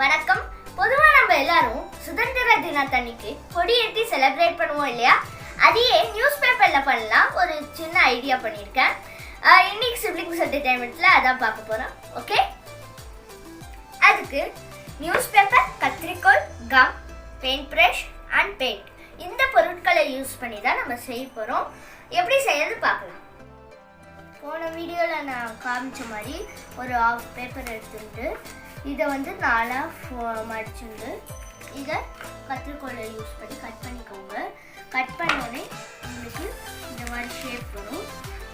வணக்கம். பொதுவா நம்ம எல்லாரும் சுதந்திர தினத்தன்னைக்கு கொடியேற்றி செலிப்ரேட் பண்ணுவோம் இல்லையா? அதையே நியூஸ் பேப்பர்ல பண்ணலாம். ஒரு சின்ன ஐடியா பண்ணியிருக்கேன். இன்னைக்கு சிப்ளிங்ஸ் என்டர்டைன்மெண்ட்ல அதான் பார்க்க போறோம். ஓகே? அதுக்கு news paper கத்திரிக்கோல் gum paint brush and paint இந்த பொருட்களை யூஸ் பண்ணி தான் நம்ம செய்ய போகிறோம் எப்படி செய்யறது பார்க்கலாம். போன வீடியோவில் நான் காமிச்ச மாதிரி ஒரு ஆஃப் பேப்பர் எடுத்துட்டு இதை வந்து நாலாக மடிச்சுட்டு இதை கத்திரிக்கோலை யூஸ் பண்ணி கட் பண்ணிக்கோங்க. கட் பண்ணோடனே உங்களுக்கு இந்த மாதிரி ஷேப் வரும்.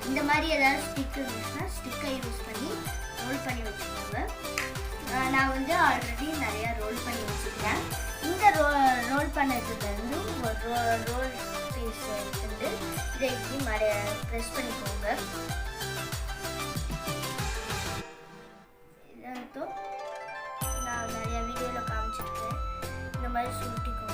இந்த மாதிரி ஏதாவது ஸ்டிக்கு இருந்துச்சுன்னா ஸ்டிக்கை யூஸ் பண்ணி ரோல் பண்ணி வச்சுக்கோங்க. நான் வந்து ஆல்ரெடி நிறையா ரோல் பண்ணி வச்சுருக்கேன். இந்த ரோ ரோல் பண்ணதுலேருந்து ஒரு ரோ ரோல் பீஸ் எடுத்துட்டு இதை இப்படி மட ப்ரெஸ் பண்ணிக்கோங்க. இதை வீடியோவில் இந்த மாதிரி சுருட்டிக்கோங்க.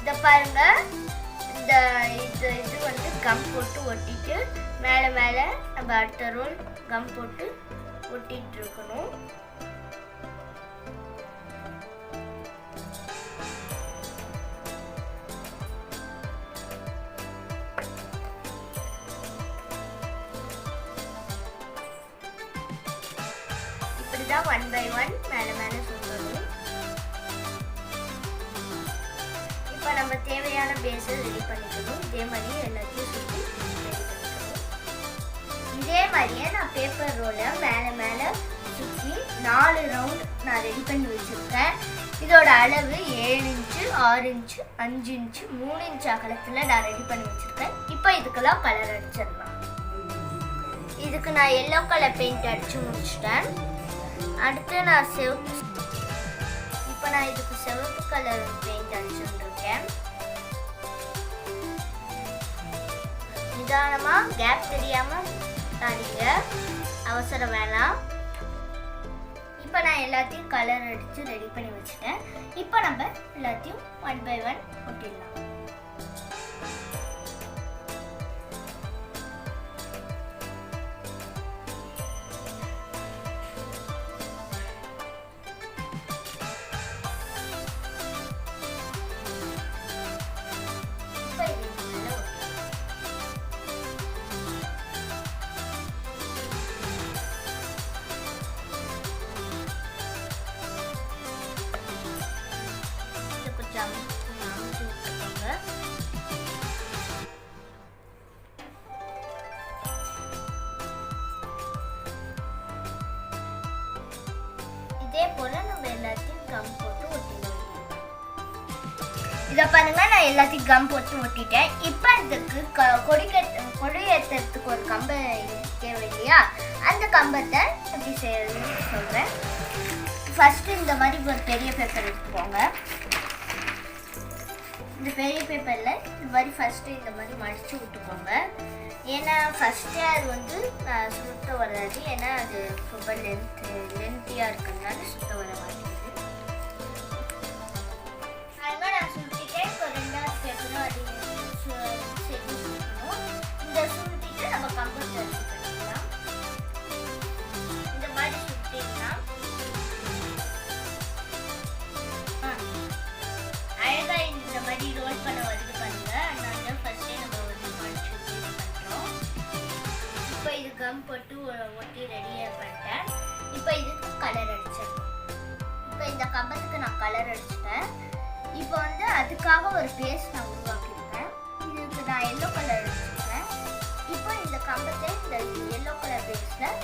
இதை பாருங்க. இந்த இது இது வந்து கம் போட்டு ஒட்டிட்டு மேலே மேலே நம்ம அடுத்த ரோல் கம் போட்டு ஒட்டிட்டு இருக்கணும். இப்படிதான் ஒன் பை ஒன் மேலே மேலே சுற்றணும் இப்போ நம்ம தேவையான பேஸை ரெடி பண்ணிக்கணும். இதே மாதிரி எல்லாத்தையும் சுற்றி இதே மாதிரியே நான் பேப்பர் ரோலை மேலே மேலே சுற்றி நாலு ரவுண்ட் நான் ரெடி பண்ணி வச்சுருக்கேன். இதோட அளவு ஏழு இன்ச்சு ஆறு இன்ச்சு அஞ்சு இன்ச்சு மூணு இன்ச்சு அகலத்தில் நான் ரெடி பண்ணி வச்சுருக்கேன். இப்போ இதுக்கெல்லாம் கலர் அடிச்சிடலாம். இதுக்கு நான் எல்லோ கலர் பெயிண்ட் அடித்து முடிச்சிட்டேன். அடுத்து நான் செவப்பு இப்போ நான் இதுக்கு சிவப்பு கலர் பெயிண்ட் அடிச்சுட்டுருக்கேன். நிதானமாக கேப் தெரியாமல் தாடிங்க அவசரம் வேணாம். இப்போ நான் எல்லாத்தையும் கலர் அடித்து ரெடி பண்ணி வச்சுட்டேன். இப்போ நம்ம எல்லாத்தையும் ஒன் பை ஒன் ஒட்டிடலாம். இதே போல நம்ம எல்லாத்தையும் கம் போட்டு ஒட்டிடுவோம் இதை பாருங்க நான் எல்லாத்தையும் கம் போட்டு ஒட்டிட்டேன். இப்போ இதுக்கு க- கொடி கட்ட கொடி ஏற்றுறதுக்கு ஒரு கம்பை தேவை இல்லையா? அந்த கம்பத்தை எப்படி செய்யணும்னு சொல்கிறேன் ஃபஸ்ட்டு இந்த மாதிரி ஒரு பெரிய பேப்பர் எடுத்துக்கோங்க. இந்த பெரிய பேப்பரில் இந்த மாதிரி ஃபஸ்ட்டு இந்த மாதிரி மடித்து விட்டுக்கோங்க. ஏன்னா ஃபஸ்ட்டே அது வந்து சுத்த வராது. ஏன்னா அது ரொம்ப லென்த்து லென்த்தியாக இருக்கிறதுனால சுத்த வர கலர் அடிச்சிட்டேன். இப்போ வந்து அதுக்காக ஒரு பேஸ் நான் உருவாக்கியிருக்கேன். இதுக்கு நான் எல்லோ கலர் அடிச்சிருக்கேன். இப்போ இந்த கம்பத்தை இந்த எல்லோ கலர் பேஸில்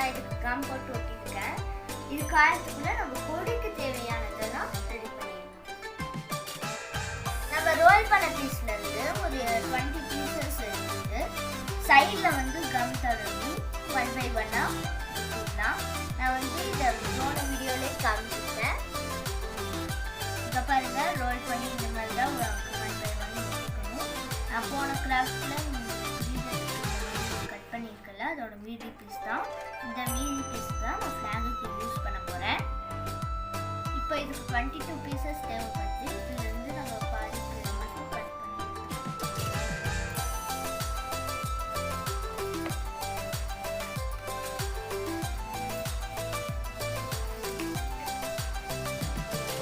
நான் இதுக்கு கம் போட்டு ஒட்டியிருக்கேன். இது காயத்துக்குள்ள நம்ம கொடிக்கு தேவையானதெல்லாம் ரெடி பண்ணிடணும் நம்ம ரோல் பண்ண பீஸ்லேருந்து ஒரு டுவெண்ட்டி பீசஸ் இருக்குது சைடில் வந்து கம் தடவி ஒன் பை ஒன்னாக தான் நான் வந்து இதை போன வீடியோலே காமிச்சிருக்கேன். இப்போ பாருங்கள் ரோல் பண்ணி இந்த மாதிரி தான் ஒன் பை ஒன் நான் போன கிளாஸில் அதோட மீதி பீஸ் தான். இந்த மீதி பீஸ் தான் நான் ஃப்ளாகுக்கு யூஸ் பண்ண போகிறேன் இப்போ இதுக்கு டுவெண்ட்டி டூ பீசஸ் தேவைப்படுது இதுலேருந்து நம்ம பாதி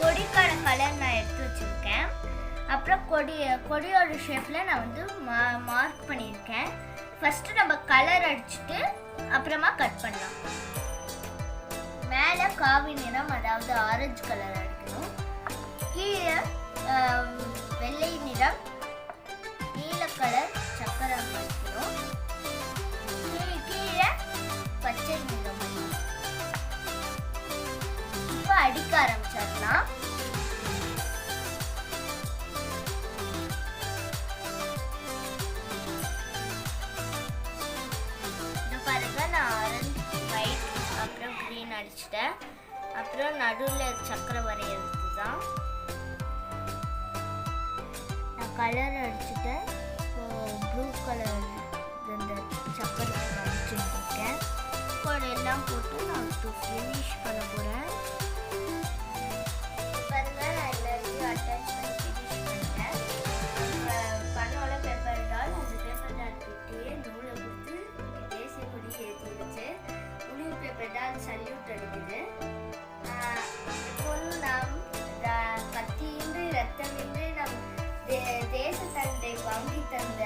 கொடிக்கான கலர் நான் எடுத்து வச்சுருக்கேன். அப்புறம் கொடி கொடியோட ஷேப்பில் நான் வந்து மா மார்க் பண்ணியிருக்கேன். ஃபஸ்ட்டு நம்ம கலர் அடிச்சுட்டு அப்புறமா கட் பண்ணலாம். மேலே காவி நிறம் அதாவது ஆரஞ்சு கலர் அடிக்கணும். கீழே வெள்ளை நிறம் நீல கலர் சக்கரம் அடிக்கணும். கீழே- பச்சை நிறம் இப்போ அடிக்க ஆரம்பிச்சிடலாம். அடிச்சிட்டேன். அப்புறம் நடுவில் சக்கரை வரையிறது தான் நான் கலர் அடிச்சிட்டேன். ப்ளூ கலர் இந்த சக்கரை அடிச்சுருக்கேன் இருக்கேன். எல்லாம் போட்டு நான் ஃபினிஷ் பண்ண போகிறேன் டால் சல்யூட் அடிக்குது ஆஹ் நாம் கத்தியின்றி ரத்தமின்றி நம் தேச தந்தை வாங்கி தந்த